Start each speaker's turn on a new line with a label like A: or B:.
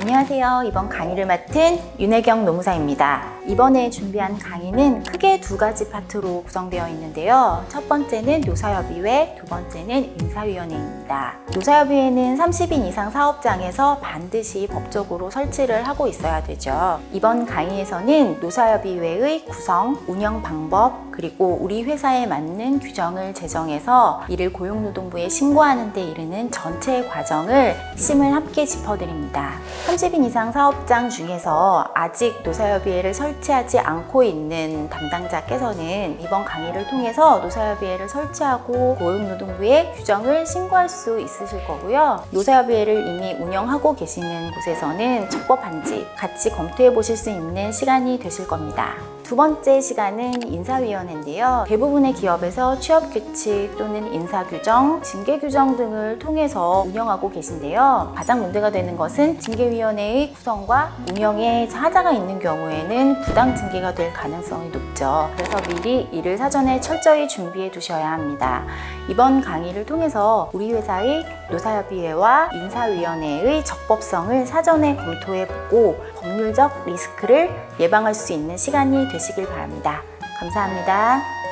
A: 안녕하세요. 이번 강의를 맡은 윤혜경 노무사입니다. 이번에 준비한 강의는 크게 두 가지 파트로 구성되어 있는데요. 첫 번째는 노사협의회, 두 번째는 인사위원회입니다. 노사협의회는 30인 이상 사업장에서 반드시 법적으로 설치를 하고 있어야 되죠. 이번 강의에서는 노사협의회의 구성, 운영 방법, 그리고 우리 회사에 맞는 규정을 제정해서 이를 고용노동부에 신고하는 데 이르는 전체 과정을 핵심을 함께 짚어드립니다. 30인 이상 사업장 중에서 아직 노사협의회를 설치하지 않고 있는 담당자께서는 이번 강의를 통해서 노사협의회를 설치하고 고용노동부에 규정을 신고할 수 있으실 거고요. 노사협의회를 이미 운영하고 계시는 곳에서는 적법한지 같이 검토해 보실 수 있는 시간이 되실 겁니다. 두 번째 시간은 인사위원회인데요. 대부분의 기업에서 취업 규칙 또는 인사 규정, 징계 규정 등을 통해서 운영하고 계신데요. 가장 문제가 되는 것은 징계위원회의 구성과 운영에 하자가 있는 경우에는 부당 징계가 될 가능성이 높죠. 그래서 미리 이를 사전에 철저히 준비해 두셔야 합니다. 이번 강의를 통해서 우리 회사의 노사협의회와 인사위원회의 적법성을 사전에 검토해 보고 법률적 리스크를 예방할 수 있는 시간이 되시길 바랍니다. 감사합니다.